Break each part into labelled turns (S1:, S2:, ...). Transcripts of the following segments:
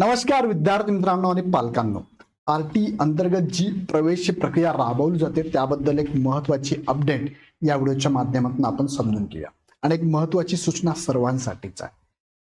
S1: नमस्कार विद्यार्थी मित्रांनो आणि पालकांनो. आर टी अंतर्गत जी प्रवेश प्रक्रिया राबवली जाते त्याबद्दल एक महत्वाची अपडेट या व्हिडिओच्या माध्यमातून आपण समजून घेऊया. आणि एक महत्वाची सूचना सर्वांसाठीच आहे.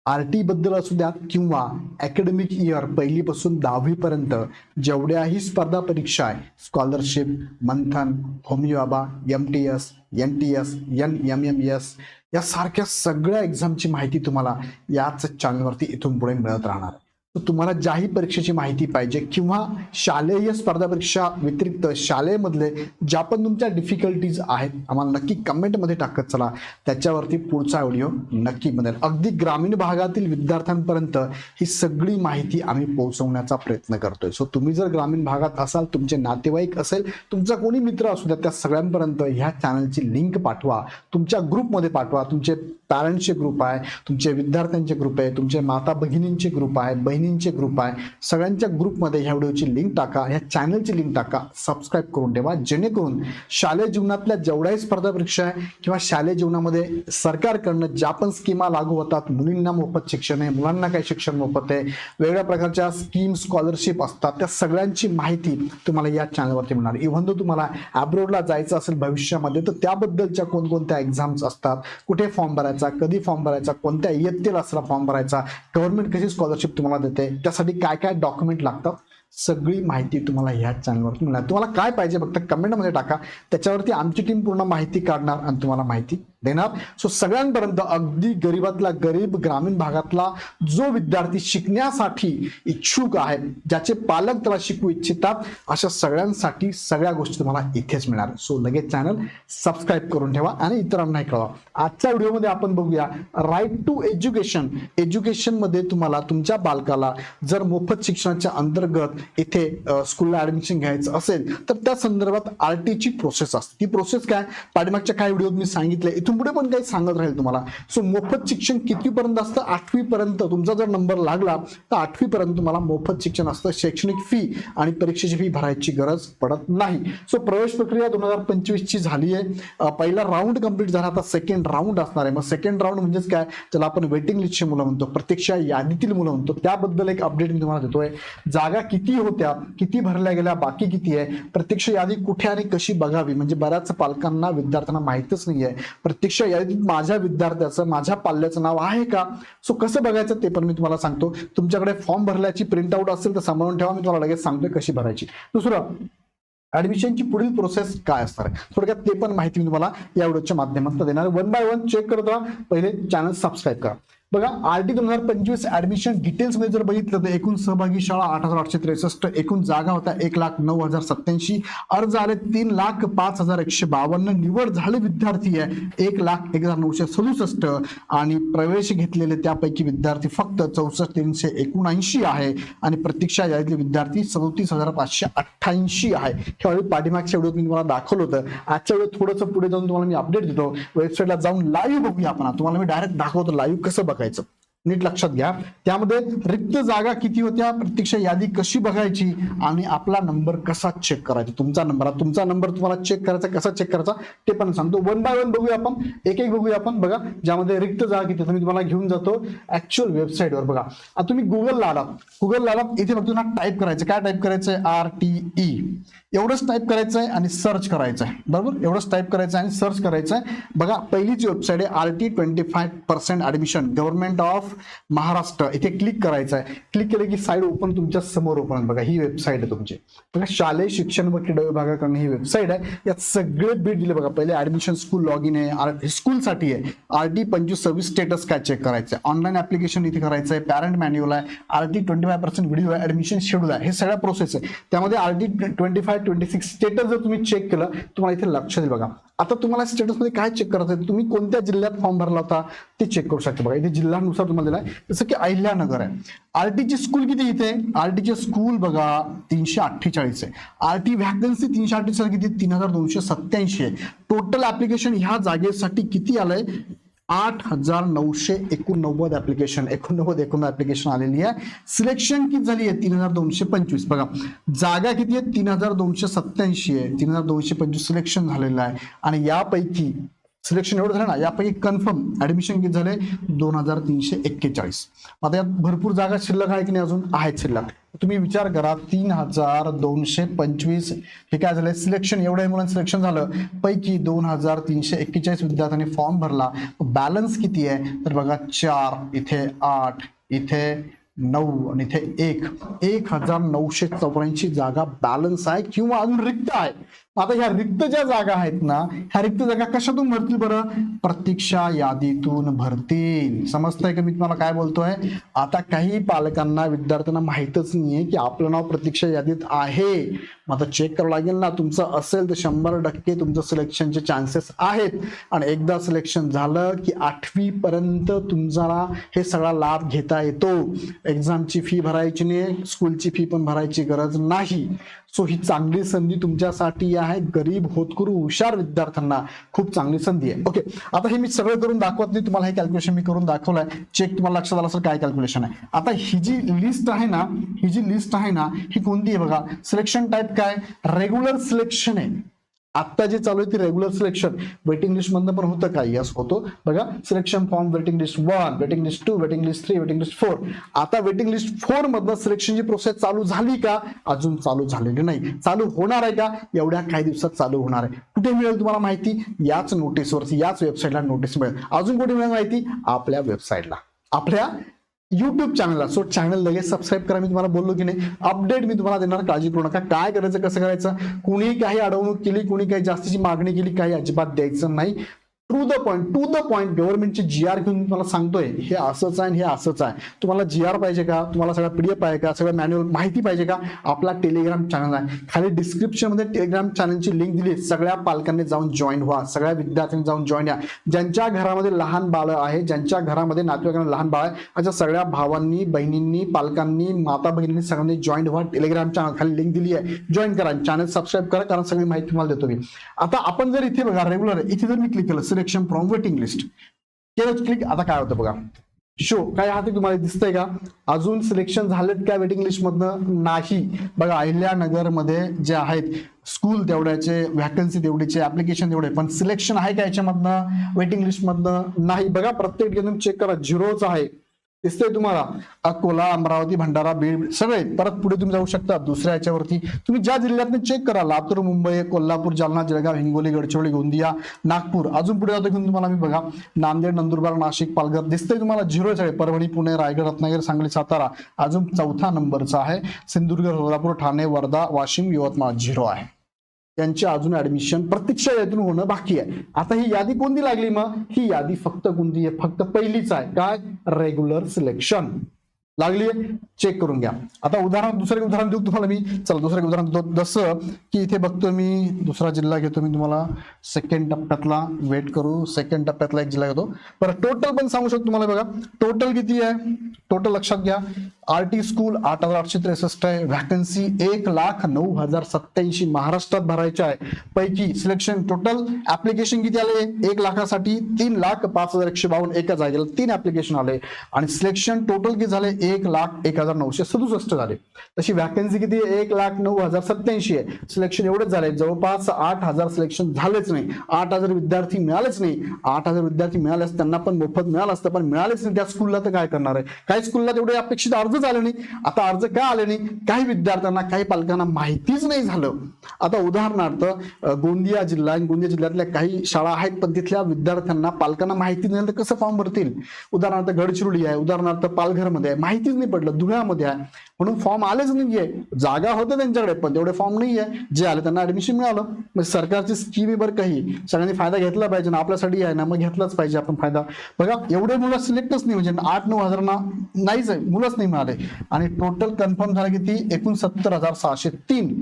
S1: आर टी बद्दल असू द्या किंवा अकॅडमिक इयर पहिलीपासून दहावीपर्यंत जेवढ्याही स्पर्धा परीक्षा आहे scholarship Manthan होमिओबा M T S N T S N M M S यासारख्या सगळ्या एक्झामची माहिती तुम्हाला याच चॅनलवरती इथून पुढे मिळत राहणार आहे. तुम्हाला ज्याही परीक्षेची माहिती पाहिजे किंवा शालेय स्पर्धा परीक्षा व्यतिरिक्त शालेमधले ज्या पण तुमच्या डिफिकल्टीज आहेत आम्हाला नक्की कमेंटमध्ये टाकत चला. त्याच्यावरती पुढचा व्हिडिओ नक्की बनेल. अगदी ग्रामीण भागातील विद्यार्थ्यांपर्यंत ही सगळी माहिती आम्ही पोहोचवण्याचा प्रयत्न करतोय. सो तुम्ही जर ग्रामीण भागात असाल तुमचे नातेवाईक असेल तुमचा कोणी मित्र असू द्या त्या सगळ्यांपर्यंत ह्या चॅनलची लिंक पाठवा. तुमच्या ग्रुपमध्ये पाठवा. तुमचे पॅरेंट्सचे ग्रुप आहे तुमचे विद्यार्थ्यांचे ग्रुप आहे तुमचे माता भगिनींचे ग्रुप आहे बहिणी बहिणींचे ग्रुप आहे. सगळ्यांच्या ग्रुपमध्ये ह्या व्हिडिओची लिंक टाका ह्या चॅनलची लिंक टाका. सबस्क्राईब करून ठेवा जेणेकरून शालेय जीवनातल्या जेवढ्याही स्पर्धा परीक्षा आहे किंवा शालेय जीवनामध्ये सरकारकडनं ज्या पण स्कीमा लागू होतात मुलींना मोफत शिक्षण आहे मुलांना काही शिक्षण मोफत आहे वेगळ्या प्रकारच्या स्कीम स्कॉलरशिप असतात त्या सगळ्यांची माहिती तुम्हाला या चॅनलवरती मिळणार. इव्हन तो तुम्हाला अब्रोडला जायचं असेल भविष्यामध्ये तर त्याबद्दलच्या कोणकोणत्या एक्झाम्स असतात कुठे फॉर्म भरायचा कधी फॉर्म भरायचा कोणत्या इयत्तेला असला फॉर्म भरायचा गव्हर्नमेंट कशी स्कॉलरशिप तुम्हाला देते. त्यासाठी काय काय डॉक्युमेंट लागतात सगळी माहिती तुम्हाला ह्याच चॅनलवरती मिळणार. तुम्हाला काय पाहिजे फक्त कमेंटमध्ये टाका. त्याच्यावरती आमची टीम पूर्ण माहिती काढणार आणि तुम्हाला माहिती देणार. सो सगळ्यांपर्यंत अगदी गरीबातला गरीब ग्रामीण भागातला जो विद्यार्थी शिकण्यासाठी इच्छुक आहे ज्याचे पालक त्याला शिकू इच्छितात अशा सगळ्यांसाठी सगळ्या गोष्टी तुम्हाला इथेच मिळणार. सो लगेच चॅनल सबस्क्राईब करून ठेवा आणि इतरांनाही कळवा. आजच्या व्हिडिओमध्ये आपण बघूया राईट टू एज्युकेशन एज्युकेशनमध्ये तुम्हाला तुमच्या बालकाला जर मोफत शिक्षणाच्या अंतर्गत इथे स्कूलला ऍडमिशन घ्यायचं असेल तर त्या संदर्भात आर प्रोसेस असते. ती प्रोसेस काय? पाठीमागच्या काही व्हिडिओत मी सांगितले इथून पुढे पण काही सांगत राहील तुम्हाला. सो मोफत शिक्षण कितीपर्यंत असतं? आठवीपर्यंत. तुमचा जर नंबर लागला तर आठवीपर्यंत तुम्हाला मोफत शिक्षण असतं. शैक्षणिक फी आणि परीक्षेची फी भरायची गरज पडत नाही. सो प्रवेश प्रक्रिया दोन हजार पंचवीसची झाली आहे. पहिला राऊंड कंप्लीट झाला. आता सेकंड राऊंड असणार आहे. मग सेकंड राऊंड म्हणजेच काय? त्याला आपण वेटिंग लिस्टची मुलं म्हणतो. प्रत्यक्ष यादीतील मुलं म्हणतो. त्याबद्दल एक अपडेट मी तुम्हाला देतोय. जागा किती होत्या? किती भरल्या गेल्या? बाकी किती आहे? प्रत्यक्ष यादी कुठे आणि कशी बघावी? म्हणजे बऱ्याच पालकांना विद्यार्थ्यांना माहितच नाही आहे प्रतीक्षा यादीत माझ्या विद्यार्थ्याचं माझ्या पाल्याचं नाव आहे का? सो कसं बघायचं ते पण मी तुम्हाला सांगतो. तुमच्याकडे फॉर्म भरल्याची प्रिंट आउट असेल तर सांभाळून ठेवा. मी तुम्हाला लगेच सांगतोय कशी भरायची. दुसरं ऍडमिशनची पुढील प्रोसेस काय असणार? आहे थोडक्यात ते पण माहिती मी तुम्हाला या व्हिडिओच्या माध्यमातून देणार. वन बाय वन चेक करत राहा. पहिले चॅनल सबस्क्राईब करा. बघा आर टी दोन हजार पंचवीस ऍडमिशन डिटेल्समध्ये जर बघितलं तर एकूण सहभागी शाळा आठ हजार आठशे त्रेसष्ट एकूण जागा होत्या एक लाख नऊ हजार सत्याऐंशी अर्ज आले तीन लाख पाच हजार एकशे बावन्न निवड झाले विद्यार्थी आहे एक लाख एक हजार नऊशे सदुसष्ट आणि प्रवेश घेतलेले त्यापैकी विद्यार्थी फक्त चौसष्ट तीनशे एकोणऐंशी आहे आणि प्रतीक्षा यादीतले विद्यार्थी सदोतीस हजार पाचशे अठ्ठ्याऐंशी आहे. हे ऑलरेडी पाठीमागच्या व्हिडिओत मी तुम्हाला दाखवलं होतं. आजच्या वेळेत थोडंसं पुढे जाऊन तुम्हाला मी अपडेट देतो. वेबसाईटला जाऊन लाईव्ह बघूया आपण. तुम्हाला मी डायरेक्ट दाखवतो लाईव्ह कसं बघ बघायचं नीट लक्षात घ्या. त्यामध्ये रिक्त जागा किती होत्या? प्रत्यक्ष यादी कशी बघायची? आणि आपला नंबर कसा चेक करायचा? तुमचा नंबर. तुमचा नंबर तुम्हाला चेक करायचा कसा चेक करायचा? ते पण सांगतो. वन बाय वन बघूया आपण. एक एक बघूया आपण. बघा ज्यामध्ये रिक्त जागा किती मी तुम्हाला घेऊन जातो. ऍक्च्युअल वेबसाईटवर बघा. आता तुम्ही गुगलला आलात. गुगलला आलात. इथे फक्त तुम्हाला टाईप करायचं काय टाईप करायचं आर टी ई एवढंच टाईप करायचं आहे आणि सर्च करायचं आहे बरोबर? एवढंच टाईप करायचं आहे आणि सर्च करायचं आहे बघा पहिलीची वेबसाईट आहे R T twenty five percent admission government of Maharashtra इथे क्लिक करायचं आहे क्लिक केलं की साईड ओपन तुमच्यासमोर ओपन बघा ही वेबसाईट आहे तुमची. बघा शालेय शिक्षण व क्रीडा विभागाकडून ही वेबसाईट आहे. यात सगळे बीट दिले. बघा पहिले ऍडमिशन स्कूल लॉग इन आहे स्कूलसाठी आहे. आर टी पंचवीस सव्वीस स्टेटस काय चेक करायचं आहे ऑनलाईन ऍप्लिकेशन इथे करायचं आहे पॅरेंट मॅन्युअल आहे. R T twenty five percent video आहे. ऍडमिशन शेड्यूल आहे. हे सगळ्या प्रोसेस आहे. त्यामध्ये R T twenty five twenty six status जर तुम्ही चेक केलं तुम्हाला इथे लक्ष देईल बघा. आता तुम्हाला स्टेटसमध्ये काय चेक करायचं आहे तुम्ही कोणत्या जिल्ह्यात फॉर्म भरला होता? ते चेक करू शकता. बघा इथे जिल्ह्यानुसार तुम्हाला दिलाय. जसं की अहिल्यानगर आहे. आर टीची स्कूल किती इथे? आर टीचे स्कूल बघा तीनशे अठ्ठेचाळीस आहे. आर टी व्हॅकन्सी तीनशे अठ्ठेचाळीस किती? तीन हजार दोनशे सत्याऐंशी आहे. टोटल ऍप्लिकेशन ह्या जागेसाठी किती आलंय? आठ हजार नऊशे एकोणनव्वद ऍप्लिकेशन एकोणनव्वद एकोणनव्वद ऍप्लिकेशन आलेली आहे. सिलेक्शन किती झाली आहे? तीन हजार दोनशे पंचवीस. बघा जागा किती आहे? तीन हजार दोनशे सत्याऐंशी आहे. तीन हजार दोनशे पंचवीस सिलेक्शन झालेलं आहे. आणि यापैकी सिलेक्शन एवढं झालं ना यापैकी कन्फर्म ऍडमिशन किती झाले? दोन हजार तीनशे एक्केचाळीस. आता यात भरपूर जागा शिल्लक आहे की नाही अजून? आहेत शिल्लक. तुम्ही विचार करा तीन हजार दोनशे पंचवीस हे काय झालं सिलेक्शन एवढ्या मुलांचं सिलेक्शन झालं. पैकी दोन हजार तीनशे एक्केचाळीस विद्यार्थ्यांनी फॉर्म भरला. बॅलन्स किती आहे? तर बघा चार इथे आठ इथे नऊ आणि इथे एक. एक हजार नऊशे चौऱ्याऐंशी जागा बॅलन्स आहे किंवा अजून रिक्त आहे. आता ह्या रिक्त ज्या जागा आहेत ना ह्या रिक्त जागा कशातून भरतील बरं? प्रतीक्षा यादीतून भरतील. समजतंय का मी तुम्हाला काय बोलतोय? आता काही पालकांना विद्यार्थ्यांना माहीतच नाहीये की आपलं नाव प्रतीक्षा यादीत आहे. मग आता चेक करावं लागेल ना तुमचं असेल तर शंभर टक्के तुमचं सिलेक्शनचे चान्सेस आहेत. आणि एकदा सिलेक्शन झालं की आठवी पर्यंत तुमचा हे सगळा लाभ घेता येतो. एक्झामची फी भरायची नाही स्कूलची फी पण भरायची गरज नाही. सो ही चांगली संधी तुमच्यासाठी आहे. गरीब होतकरू हुशार विद्यार्थ्यांना खूप चांगली संधी आहे. ओके आता हे मी सगळं करून दाखवत नाही. तुम्हाला हे कॅल्क्युलेशन मी करून दाखवलंय. चेक तुम्हाला लक्षात आलं असेल काय कॅल्क्युलेशन आहे. आता ही जी लिस्ट आहे ना ही जी लिस्ट आहे ना ही कोणती आहे बघा? सिलेक्शन टाईप काय? रेग्युलर सिलेक्शन आहे. आता जे चालू आहे ती रेग्युलर सिलेक्शन वेटिंग लिस्ट मधनं पण होतं काय यस होतो. बघा selection form waiting list one waiting list two waiting list three waiting list four आता वेटिंग लिस्ट फोर मधनं सिलेक्शनची प्रोसेस चालू झाली का? अजून चालू झालेली नाही. चालू होणार आहे का? एवढ्या काही दिवसात चालू होणार आहे. कुठे मिळेल तुम्हाला माहिती? याच नोटीसवरती याच वेबसाईटला नोटीस मिळेल. अजून कुठे मिळेल माहिती? आपल्या वेबसाईटला आपल्या युट्यूब चॅनलला सो चॅनल लगेच सबस्क्राईब करा. मी तुम्हाला बोललो की नाही अपडेट मी तुम्हाला देणार काळजी करू नका. काय करायचं कसं करायचं? कुणी काही अडवणूक केली कुणी काही जास्तीची मागणी केली काही अजिबात द्यायचं नाही. To the point to the point गव्हर्नमेंटचे जी आर घेऊन तुम्हाला सांगतोय हे असंच आहे आणि हे असंच आहे. तुम्हाला जी आर पाहिजे का? तुम्हाला सगळं पीडीएफ पाहिजे का? सगळं मॅन्युअल माहिती पाहिजे का? आपला टेलिग्राम चॅनल आहे. खाली डिस्क्रिप्शनमध्ये टेलिग्राम चॅनलची लिंक दिली सगळ्या पालकांनी जाऊन जॉईन व्हा. सगळ्या विद्यार्थ्यांनी जाऊन जॉईन या. ज्यांच्या घरामध्ये लहान बाळ आहे ज्यांच्या घरामध्ये नातेवाईकांना लहान बाळ आहे अशा सगळ्या भावांनी बहिणींनी पालकांनी माता बहिणींनी सगळ्यांनी जॉईन व्हा. टेलिग्राम चॅनल खाली लिंक दिली आहे. जॉईन करा चॅनल सबस्क्राईब करा कारण सगळी माहिती तुम्हाला देतो मी. आता आपण जर इथे बघा रेग्युलर इथे जर मी क्लिक केलं सिलेक्शन फ्रॉम वेटिंग लिस्ट केलं क्लिक आता काय होतं बघा. शो काय हाती तुम्हाला दिसतंय का? अजून सिलेक्शन झालेत का वेटिंग लिस्ट मधनं? नाही. बघा अहिल्यानगरमध्ये जे आहेत स्कूल तेवढ्याचे व्हॅकन्सी तेवढीचे ऍप्लिकेशन तेवढे पण सिलेक्शन आहे का याच्यामधनं? वेटिंग लिस्ट मधनं? नाही. बघा प्रत्येक ठिकाणी चेक करा. झिरोच आहे. दिसतंय तुम्हाला. अकोला अमरावती भंडारा बीड सगळे. परत पुढे तुम्ही जाऊ शकता दुसऱ्या याच्यावरती. तुम्ही ज्या जिल्ह्यात चेक करा लातूर मुंबई कोल्हापूर जालना जळगाव हिंगोली गडचिरोली गोंदिया नागपूर अजून पुढे जातो घेऊन तुम्हाला मी बघा. नांदेड नंदुरबार नाशिक पालघर. दिसतंय तुम्हाला झिरो सगळे परभणी पुणे रायगड रत्नागिरी सांगली सातारा. अजून चौथा नंबरचा आहे. सिंधुदुर्ग सोलापूर ठाणे वर्धा वाशिम यवतमाळ झिरो आहे. त्यांचे अजून ऍडमिशन प्रत्यक्ष यातून होणं बाकी आहे. आता ही यादी कोणती लागली मग? ही यादी फक्त कोणती आहे? फक्त पहिलीच आहे. काय? रेग्युलर सिलेक्शन लागली चेक करून घ्या. आता उदाहरण दुसरं उदाहरण देऊ तुम्हाला मी. चला दुसरं उदाहरण देतो. जसं की इथे बघतो मी दुसरा जिल्हा घेतो मी तुम्हाला. सेकंड टप्प्यातला वेट करू. सेकंड टप्प्यातला एक जिल्हा घेतो. बरं टोटल पण सांगू शकतो तुम्हाला बघा. टोटल किती आहे? टोटल लक्षात घ्या. आर टी स्कूल आठ हजार आठशे त्रेसष्ट आहे. व्हॅकन्सी एक लाख नऊ हजार सत्याऐंशी महाराष्ट्रात भरायचे आहे. पैकी सिलेक्शन टोटल ऍप्लिकेशन किती आले? एक लाखासाठी तीन लाख पाच हजार एकशे बावन्न. एका जागेला तीन ऍप्लिकेशन आले. आणि सिलेक्शन टोटल किती झाले? एक लाख एक हजार नऊशे सदुसष्ट झाले. तशी व्हॅकन्सी किती आहे? एक लाख नऊ हजार सत्याऐंशी आहे. सिलेक्शन एवढेच झाले जवळपास आठ हजार सिलेक्शन झालेच नाही. आठ हजार विद्यार्थी मिळालेच नाही. आठ हजार विद्यार्थी मिळालेच त्यांना पण मोफत मिळालं असतं पण मिळालेच नाही. त्या स्कूलला तर काय करणार आहे? काही स्कूलला तेवढे अपेक्षित अर्जच आले नाही. आता अर्ज का आले नाही? काही विद्यार्थ्यांना काही पालकांना माहितीच नाही झालं. आता उदाहरणार्थ गोंदिया जिल्हा गोंदिया जिल्ह्यातल्या काही शाळा आहेत पण तिथल्या विद्यार्थ्यांना पालकांना माहिती नाही तर कसं फॉर्म भरतील? उदाहरणार्थ गडचिरोली आहे. उदाहरणार्थ पालघरमध्ये आहे. माहितीच नाही पडलं धुळ्यामध्ये आहे. म्हणून फॉर्म आलेच नाहीये. जागा होते त्यांच्याकडे पण तेवढे फॉर्म नाही आहे जे आले त्यांना ऍडमिशन मिळालं. म्हणजे सरकारची स्कीम बरं काही सगळ्यांनी फायदा घेतला पाहिजे ना आपल्यासाठी आहे ना मग घेतलाच पाहिजे आपण फायदा. बघा एवढे मुलं सिलेक्टच नाही म्हणजे आठ नऊ हजारांना नाहीच आहे मुलंच नाही मिळाले. आणि टोटल कन्फर्म झालं किती? एकोणसत्तर हजार सहाशे तीन.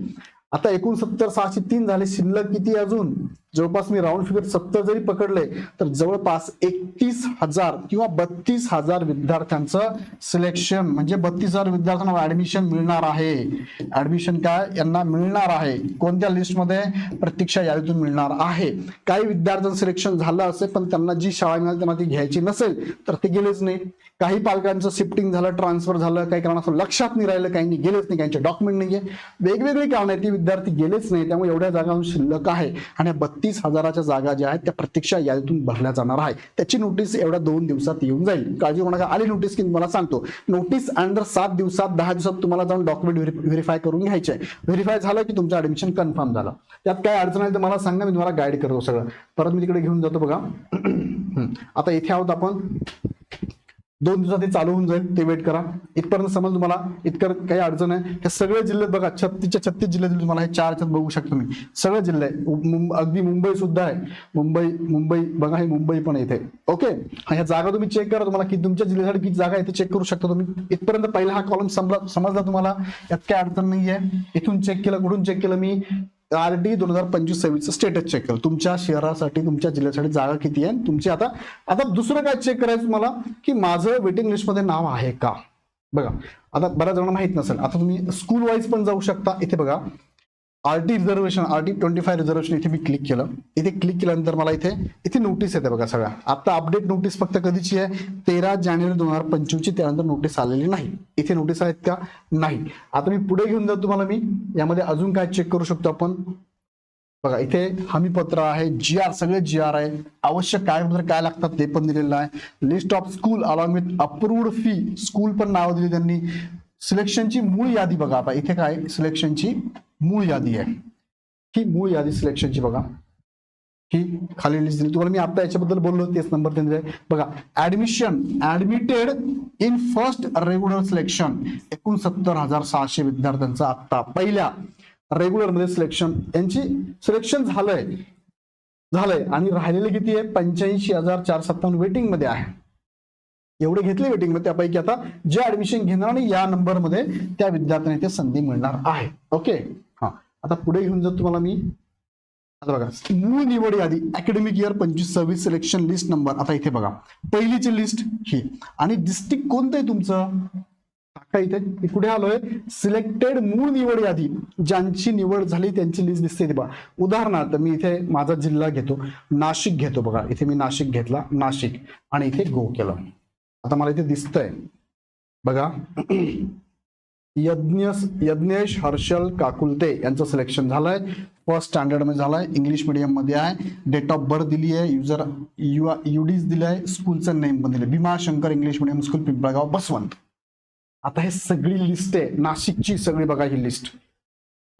S1: आता एकोणसत्तर सहाशे तीन झाले शिल्लक किती अजून? जवळपास मी राऊंड फिगर सत्तर जरी पकडले तर जवळपास एकतीस हजार किंवा बत्तीस हजार विद्यार्थ्यांचं सिलेक्शन म्हणजे बत्तीस हजार विद्यार्थ्यांना ऍडमिशन मिळणार आहे. ऍडमिशन काय? यांना मिळणार आहे. कोणत्या लिस्टमध्ये प्रतीक्षा यादीतून मिळणार आहे. काही विद्यार्थ्यांचं सिलेक्शन झालं असेल पण त्यांना जी शाळा मिळाली त्यांना ती घ्यायची नसेल तर ते गेलेच नाही. काही पालकांचं शिफ्टिंग झालं ट्रान्सफर झालं काही कारणास्तव लक्षात नाही राहिलं काहींनी गेलेच नाही काहींचे डॉक्युमेंट नाहीये. वेगवेगळी कारण आहेत ती विद्यार्थी गेलेच नाही त्यामुळे एवढ्या जागा शिल्लक आहे. आणि बत्तीस बत्तीस हजाराच्या जागा ज्या आहेत त्या प्रत्यक्ष यादीतून भरल्या जाणार आहे त्याची नोटीस एवढ्या दोन दिवसात येऊन जाईल. काळजी करू नका. आली नोटीस की तुम्हाला सांगतो. नोटीस अंडर सात दिवसात दहा दिवसात तुम्हाला जाऊन डॉक्युमेंट व्हेरीफाय करून घ्यायचे आहे. व्हेरीफाय झालं की तुमचं ऍडमिशन कन्फर्म झालं. त्यात काय अडचण आहे तर मला सांगा मी तुम्हाला गाईड करतो सगळं. परत मी तिकडे घेऊन जातो बघा. आता इथे आहोत आपण. दोन दिवसात ते चालू होऊन जाईल ते वेट करा. इथपर्यंत समज तुम्हाला इतकं काही अडचण आहे हे सगळे जिल्ह्यात बघा छत्तीसच्या छत्तीस जिल्ह्यातील तुम्हाला हे चार याच्यात बघू शकतो मी सगळे जिल्हे आहे. अगदी मुंबई सुद्धा आहे. मुंबई मुंबई बघा हे मुंबई पण इथे. ओके? ह्या जागा तुम्ही चेक करा. तुम्हाला की तुमच्या जिल्ह्यासाठी किती जागा आहे ते चेक करू शकता तुम्ही. इथपर्यंत पहिला हा कॉलम समजला समजला तुम्हाला? यात काय अडचण नाही आहे इथून चेक केलं कुठून चेक केलं मी? आर डी दोन हजार पंचवीस सव्वीसचं स्टेटस चेक केलं. तुमच्या शहरासाठी तुमच्या जिल्ह्यासाठी जागा किती आहे? तुमची आता आता दुसरं काय चेक करायचं तुम्हाला की माझं वेटिंग लिस्टमध्ये नाव आहे का? बघा. आता बऱ्याच जणांना माहीत नसेल. आता तुम्ही स्कूल वाईज पण जाऊ शकता. इथे बघा. R T reservation R T twenty five reservation इथे मी क्लिक केलं. इथे क्लिक केल्यानंतर मला इथे इथे नोटीस येते बघा सगळ्या. आता अपडेट नोटीस फक्त कधीची आहे? तेरा जानेवारी दोन हजार पंचवीसची त्यानंतर नोटीस आलेली नाही. इथे नोटीस आहेत का? नाही. आता मी पुढे घेऊन जाऊ तुम्हाला मी. यामध्ये अजून काय चेक करू शकतो आपण? बघा इथे हमीपत्र आहे जी आर सगळे जी आर आहे. आवश्यक कागदपत्र काय लागतात ते पण दिलेलं आहे. List of school along with approved fee school पण नाव दिली त्यांनी. सिलेक्शनची मूळ यादी बघा आता. इथे काय? सिलेक्शनची मूळ यादी आहे. ही मूळ यादी सिलेक्शनची बघा. ही खाली लिस्ट दिली. तुम्हाला मी आता याच्याबद्दल बोललो तेच नंबर त्यांचे. बघा admission admitted in first regular selection एकोणसत्तर हजार सहाशे विद्यार्थ्यांचा आता पहिल्या रेग्युलरमध्ये सिलेक्शन यांची सिलेक्शन झालंय. झालंय. आणि राहिलेले किती आहे? पंच्याऐंशी हजार चार सत्तावन्न वेटिंगमध्ये आहे. एवढे घेतले वेटिंगमध्ये त्यापैकी आता जे ऍडमिशन घेणार आणि या नंबरमध्ये त्या विद्यार्थ्यांना ते संधी मिळणार आहे. ओके हा. आता पुढे घेऊन जर तुम्हाला मी आता बघा मूळ निवड यादी अकॅडमिक इयर पंचवीस सव्वीस सिलेक्शन लिस्ट नंबर आता इथे बघा. पहिलीची लिस्ट ही. आणि डिस्ट्रिक्ट कोणतं आहे तुमचं? टाका इथे. कुठे आलोय? सिलेक्टेड मूळ निवड यादी. ज्यांची निवड झाली त्यांची लिस्ट दिसते बघा. उदाहरणार्थ मी इथे माझा जिल्हा घेतो. नाशिक घेतो बघा. इथे मी नाशिक घेतला. नाशिक. आणि इथे गो केलं. आता मला इथे दिसतंय. बघा. यज्ञ यज्ञेश हर्षल काकुलते यांचं सिलेक्शन झालंय. फर्स्ट स्टँडर्डमध्ये झालंय. इंग्लिश मीडियममध्ये आहे. डेट ऑफ बर्थ दिली आहे. युजर युडीज दिली आहे. स्कूलचं नेम पण दिलं. Bhimashankar English medium school Pimpalgaon Baswant. आता हे सगळी लिस्ट आहे. नाशिकची सगळी बघा ही लिस्ट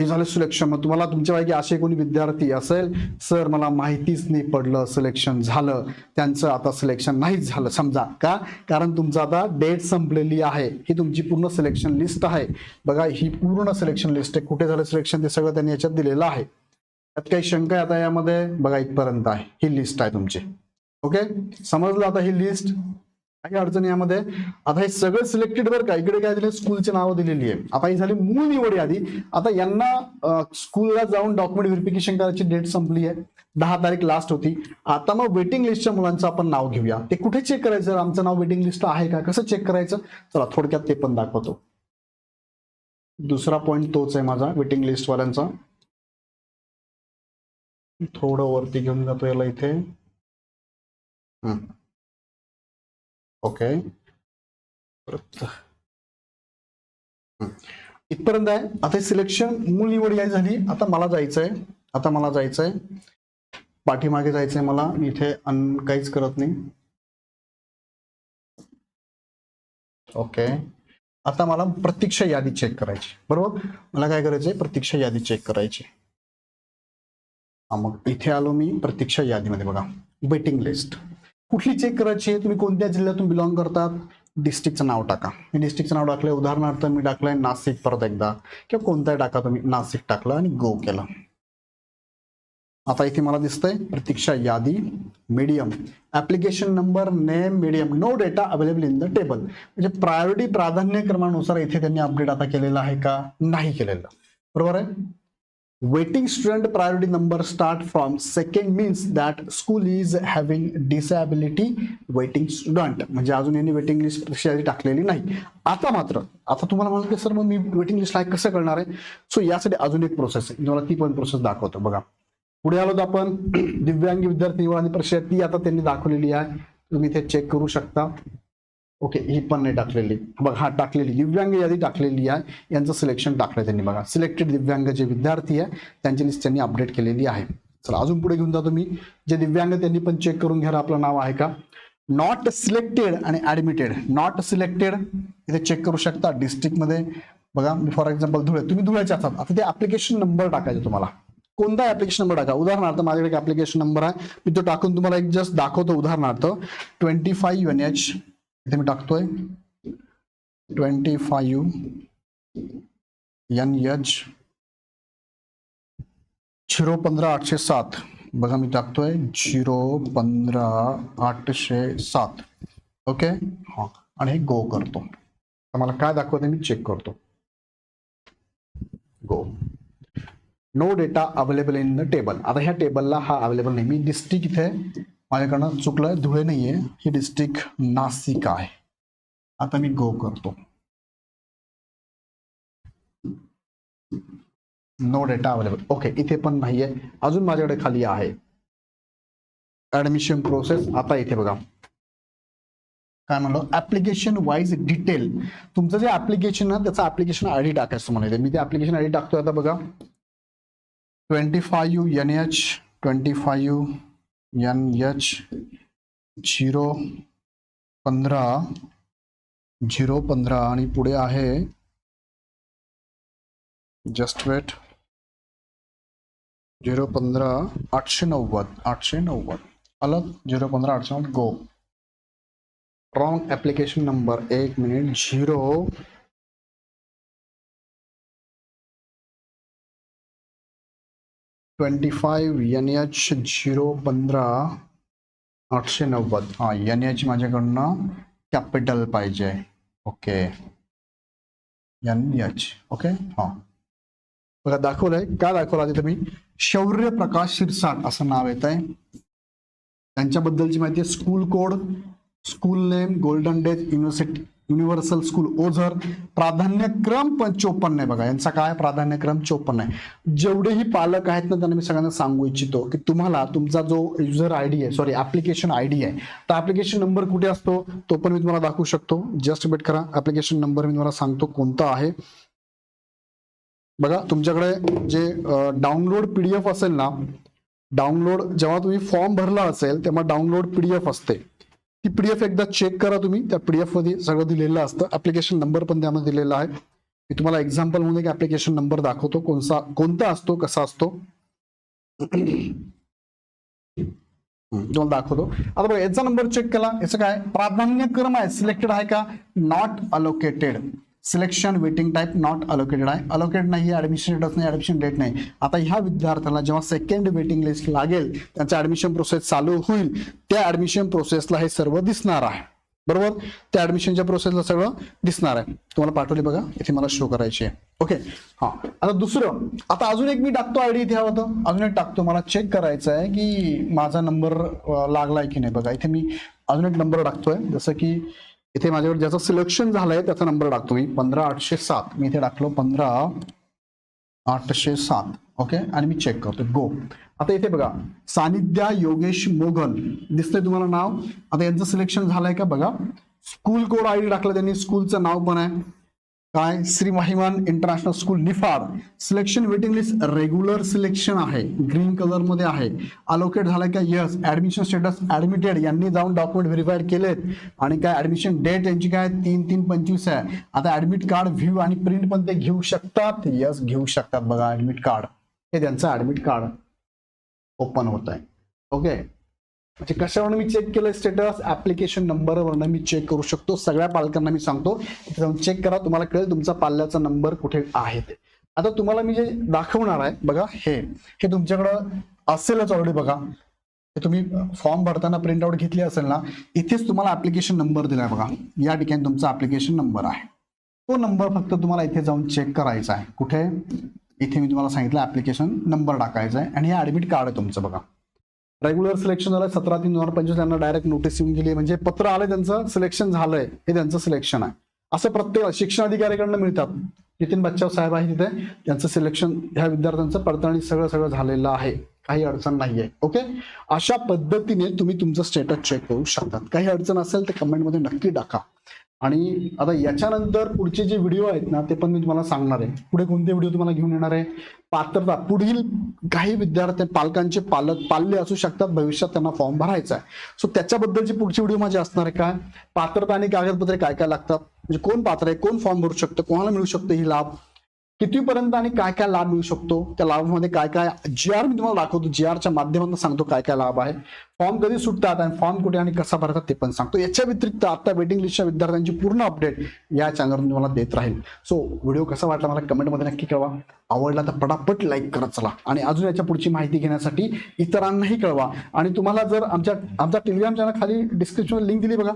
S1: हे झालं सिलेक्शन मग तुम्हाला तुमच्यापैकी असे कोणी विद्यार्थी असेल सर मला माहितीच नाही पडलं सिलेक्शन झालं. त्यांचं आता सिलेक्शन नाहीच झालं. समजा का? कारण तुमचं आता डेट संपलेली आहे. ही तुमची पूर्ण सिलेक्शन लिस्ट आहे. बघा ही पूर्ण सिलेक्शन लिस्ट आहे. कुठे झालं सिलेक्शन ते सगळं त्यांनी याच्यात दिलेलं आहे. त्यात काही शंका आहे आता यामध्ये? बघा इथपर्यंत आहे. ही लिस्ट आहे तुमची. ओके समजलं आता ही लिस्ट काही अडचण यामध्ये? आता हे सगळं सिलेक्टेड बरं का इकडे काय दिले स्कूलची नावं दिलेली आहे. आता ही झाली मूळ निवड यादी. आता यांना स्कूलला जाऊन डॉक्युमेंट व्हेरिफिकेशन करायची डेट संपली आहे. दहा तारीख लास्ट होती. आता मग वेटिंग लिस्टच्या मुलांचं आपण नाव घेऊया. ते कुठे चेक करायचं? आमचं नाव वेटिंग लिस्ट आहे का? कसं चेक करायचं? चला थोडक्यात ते पण दाखवतो. दुसरा पॉइंट तोच आहे माझा वेटिंग लिस्ट वाल्यांचा. थोडं वरती घेऊन जातो याला इथे. हम्म. ओके परत. इथपर्यंत आहे. आता सिलेक्शन मूळ निवड यादी झाली. आता मला जायचंय. आता मला जायचंय. पाठीमागे जायचंय मला. मी इथे अन काहीच करत नाही. ओके आता मला प्रतीक्षा यादी चेक करायची. बरोबर? मला काय करायचंय? प्रतीक्षा यादी चेक करायची. हा मग इथे आलो मी. प्रतीक्षा यादीमध्ये बघा. वेटिंग लिस्ट कुठली चेक करायची आहे? तुम्ही कोणत्या जिल्ह्यातून बिलॉंग करतात? डिस्ट्रिक्टचं नाव टाका. मी डिस्ट्रिक्टचं नाव टाकलंय. उदाहरणार्थ मी टाकलंय नाशिक परत एकदा. किंवा कोणताही टाका तुम्ही. नाशिक टाकलं आणि गो केलं. आता इथे मला दिसतंय प्रतीक्षा यादी medium application number name medium no data available in the table म्हणजे प्रायोरिटी प्राधान्य क्रमानुसार इथे त्यांनी अपडेट आता केलेला आहे का? नाही केलेलं. बरोबर आहे? Waiting student priority number start from second means that school is having disability waiting student. म्हणजे अजून यांनी वेटिंग लिस्ट यादी टाकलेली नाही. आता मात्र आता तुम्हाला म्हणलं की सर मग मी वेटिंग लिस्ट आहे कसं करणार आहे? सो यासाठी अजून एक प्रोसेस आहे. मी तुम्हाला ती पण प्रोसेस दाखवतो. बघा. पुढे आलो तर आपण दिव्यांग विद्यार्थी निवड आणि परीक्षा ती आता त्यांनी दाखवलेली आहे. तुम्ही इथे चेक करू शकता. ओके ही पण नाही टाकलेली. बघा हा टाकलेली दिव्यांग यादी टाकलेली आहे. यांचं सिलेक्शन टाकलं त्यांनी बघा. सिलेक्टेड दिव्यांग जे विद्यार्थी आहे त्यांची लिस्ट त्यांनी अपडेट केलेली आहे. चला अजून पुढे घेऊन जातो मी. जे दिव्यांग त्यांनी पण चेक करून घ्या आपलं नाव आहे का? नॉट सिलेक्टेड आणि ऍडमिटेड नॉट सिलेक्टेड इथे चेक करू शकता डिस्ट्रिक्टमध्ये बघा मी फॉर एक्झाम्पल धुळे. तुम्ही धुळ्याचे असतात. आता ते ऍप्लिकेशन नंबर टाकायचे तुम्हाला. कोणता ऍप्लिकेशन नंबर टाका. उदाहरणार्थ माझ्याकडे एक ऍप्लिकेशन नंबर आहे. मी तो टाकून तुम्हाला एक जस्ट दाखवतो उदाहरणार्थ. ट्वेंटी फाईव्ह एन एच इथे मी टाकतोय. Twenty five N H zero पंधरा आठशे सात. बघा मी टाकतोय. झिरो पंधरा आठशे सात. ओके? हा. आणि हे गो करतो. तर मला काय दाखवते मी चेक करतो. Go no data available in the table आता ह्या टेबलला हा अवेलेबल नाही. मी डिस्ट्रिक्ट इथे माझ्याकडनं चुकलंय धुळे नाहीये. ही डिस्ट्रिक्ट नाशिक आहे. आता मी गो करतो. नो डेटा अवेलेबल ओके इथे पण नाहीये. अजून माझ्याकडे खाली आहे. ऍडमिशन प्रोसेस आता इथे बघा. काय म्हणलं? ऍप्लिकेशन वाईज डिटेल तुमचं जे ऍप्लिकेशन आहे त्याचं ऍप्लिकेशन आय डी टाकायचं तुम्हाला इथे मी ते ऍप्लिकेशन आय डी टाकतोय आता बघा. Twenty five N H twenty five N H zero पंधरा झिरो पंधरा आणि पुढे आहे. जस्ट वेट झिरो पंधरा आठशे नव्वद आठशे नव्वद. अलग झिरो पंधरा आठशे नव्वद. गो रॉंग ऍप्लिकेशन नंबर एक minute zero twenty five N H zero पंधरा आठशे नव्वद. हा एन एच माझ्याकडनं कॅपिटल पाहिजे. ओके. N H okay? हां. बघा दाखवलंय. काय दाखवला तिथे मी शौर्य प्रकाश शिरसाट असं नाव येत आहे त्यांच्याबद्दलची माहिती आहे. School code school name golden days university universal school Ozar प्राधान्यक्रम पण चोपन्न आहे बघा. यांचा काय प्राधान्यक्रम? चोपन्न आहे. जेवढेही पालक आहेत ना त्यांना मी सगळ्यांना सांगू इच्छितो की तुम्हाला तुमचा जो युजर आय डी आहे सॉरी ऍप्लिकेशन आय डी आहे तर ऍप्लिकेशन नंबर कुठे असतो? तो पण मी तुम्हाला दाखवू शकतो. जस्ट वेट करा. ऍप्लिकेशन नंबर मी तुम्हाला सांगतो कोणता आहे. बघा तुमच्याकडे जे डाउनलोड पीडीएफ असेल ना डाउनलोड जेव्हा तुम्ही फॉर्म भरला असेल तेव्हा डाउनलोड पीडीएफ असते. ती पीडीएफ एकदा चेक करा तुम्ही. त्या पीडीएफमध्ये सगळं दिलेलं असतं. ॲप्लिकेशन नंबर पण त्यामध्ये दिलेला आहे. मी तुम्हाला एक्झाम्पल म्हणून एक ॲप्लिकेशन नंबर दाखवतो. कोणता कोणता असतो कसा असतो. तुम्हाला दाखवतो. आता बघा याचा नंबर चेक केला याचं काय? प्राधान्यक्रम आहे. सिलेक्टेड आहे का? Not allocated selection waiting type not allocated आहे. अलोकेट नाही ऍडमिशन स्टेटस नाही ऍडमिशन डेट नाही. आता ह्या विद्यार्थ्याला जेव्हा सेकंड वेटिंग लिस्ट लागेल त्यांचं ऍडमिशन प्रोसेस चालू होईल. त्या ऍडमिशन प्रोसेसला हे सर्व दिसणार आहे. बरोबर? त्या ऍडमिशनच्या प्रोसेसला सगळं दिसणार आहे. तुम्हाला पाठवली बघा इथे मला शो करायची आहे. ओके हा. आता दुसरं आता अजून एक मी टाकतो आयडी इथे हवं होतं अजून एक टाकतो. मला चेक करायचं आहे की माझा नंबर लागलाय की नाही बघा. इथे मी अजून एक नंबर टाकतोय. जसं की इथे माझ्याकडे ज्याचं सिलेक्शन झालंय त्याचा नंबर टाकतो मी. पंधरा आठशे सात. मी इथे टाकलो पंधरा आठशे सात. ओके आणि मी चेक करतो गो आता इथे बघा. सानिध्या योगेश मोगल दिसतंय तुम्हाला नाव? आता यांचं सिलेक्शन झालंय का? बघा. स्कूल कोड आय डी टाकलं त्यांनी. स्कूलचं नाव पण आहे. काय? Shri Mahiman international school Niphad selection waiting list regular selection आहे. ग्रीन कलरमध्ये आहे. अलोकेट झालाय का? यस ऍडमिशन स्टेटस ऍडमिटेड यांनी जाऊन डॉक्युमेंट व्हेरीफाईड केलेत. आणि काय? ऍडमिशन डेट यांची काय? तीन तीन पंचवीस आहे. आता ऍडमिट कार्ड व्ह्यू आणि प्रिंट पण ते घेऊ शकतात. यस घेऊ शकतात बघा ऍडमिट कार्ड हे त्यांचं ऍडमिट कार्ड ओपन होत आहे ओके म्हणजे कशावरून मी चेक केलं स्टेटस ऍप्लिकेशन नंबरवरनं मी चेक करू शकतो. सगळ्या पालकांना मी सांगतो. जाऊन चेक करा. तुम्हाला कळेल तुमचा पाल्याचा नंबर कुठे आहे ते. आता तुम्हाला मी जे दाखवणार आहे बघा हे. हे तुमच्याकडं असेलच ऑलरेडी बघा. तुम्ही फॉर्म भरताना प्रिंट आउट घेतली असेल ना इथेच तुम्हाला ऍप्लिकेशन नंबर दिलाय बघा. या ठिकाणी तुमचा ऍप्लिकेशन नंबर आहे. तो नंबर फक्त तुम्हाला इथे जाऊन चेक करायचा आहे. कुठे? इथे मी तुम्हाला सांगितलं ऍप्लिकेशन नंबर टाकायचा आहे. आणि हे ऍडमिट कार्ड आहे तुमचं बघा. रेग्युलर सिलेक्शन झालं सतरा तीन दोन हजार पंचवीस त्यांना डायरेक्ट नोटीस येऊन गेली म्हणजे पत्र आलं त्यांचं सिलेक्शन झालंय. हे त्यांचं सिलेक्शन आहे. असं प्रत्येक शिक्षण अधिकाऱ्याकडनं मिळतात. नितीन बच्चाव साहेब आहे तिथे. त्यांचं सिलेक्शन ह्या विद्यार्थ्यांचं पडताळणी सगळं सगळं झालेलं आहे. काही अडचण नाहीये. ओके अशा पद्धतीने तुम्ही तुमचं स्टेटस चेक करू शकतात. काही अडचण असेल तर कमेंटमध्ये नक्की टाका. आणि आता याच्यानंतर पुढचे जे व्हिडिओ आहेत ना ते पण मी तुम्हाला सांगणार आहे. पुढे कोणते व्हिडिओ तुम्हाला घेऊन येणार आहे? पात्रता पुढील काही विद्यार्थी पालकांचे पालक पाल्य असू शकतात भविष्यात त्यांना फॉर्म भरायचा आहे. सो त्याच्याबद्दलची पुढची व्हिडिओ माझी असणार आहे काय पात्रता आणि कागदपत्रे काय काय लागतात? म्हणजे कोण पात्र आहे? कोण फॉर्म भरू शकतं? कोणाला मिळू शकतं ही लाभ? कितीपर्यंत आणि काय काय लाभ मिळू शकतो? त्या लाभामध्ये काय काय जी आर मी तुम्हाला दाखवतो. जी आरच्या माध्यमातून सांगतो काय काय लाभ आहे फॉर्म कधी सुटतात आणि फॉर्म कुठे आणि कसा भरतात ते पण सांगतो. याच्या व्यतिरिक्त आता वेटिंग लिस्टच्या विद्यार्थ्यांची पूर्ण अपडेट या चॅनलवरून तुम्हाला देत राहील. सो व्हिडिओ कसा वाटला मला कमेंटमध्ये नक्की कळवा. आवडला तर पटापट लाईक करत चला. आणि अजून याच्या पुढची माहिती घेण्यासाठी इतरांनाही कळवा. आणि तुम्हाला जर आमच्या आमचा टेलिग्राम चॅनल खाली डिस्क्रिप्शन लिंक दिली बघा.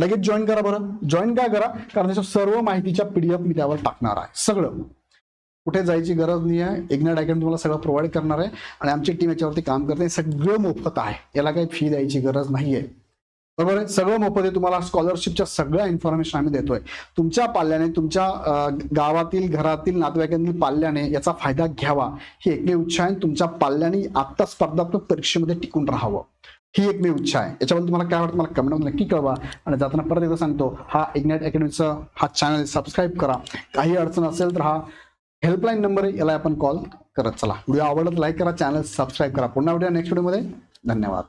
S1: लगेच जॉईन करा बरं. जॉईन काय करा? कारण त्याच्या सर्व माहितीच्या पीडीएफ मी त्यावर टाकणार आहे. सगळं. कुठे जायची गरज नाही आहे इग्नाइट अकॅडमी तुम्हाला सगळं प्रोव्हाइड करणार आहे. आणि आमची टीम याच्यावरती काम करते. सगळं मोफत आहे. याला काही फी द्यायची गरज नाही आहे बरोबर आहे? सगळं मोफत आहे. तुम्हाला स्कॉलरशिपच्या सगळ्या इन्फॉर्मेशन आम्ही देतोय. तुमच्या पाल्याने तुमच्या गावातील घरातील नातेवाईकांतील पाल्याने याचा फायदा घ्यावा. ही एकमेव इच्छा आहे. तुमच्या पाल्याने आत्ता स्पर्धात्मक परीक्षेमध्ये टिकून राहावं. ही एकमेव इच्छा आहे. याच्याबद्दल तुम्हाला काय वाटतं? मला कमेंट नक्की कळवा. आणि जाताना परत एकदा सांगतो हा इग्नाइट अकॅडमीचा हा चॅनल सबस्क्राईब करा. काही अडचण असेल तर हा हेल्पलाईन नंबर आहे याला आपण कॉल करत चला. व्हिडिओ आवडत लाईक करा चॅनल सबस्क्राईब करा. पुन्हा व्हिडिओ नेक्स्ट व्हिडिओमध्ये धन्यवाद.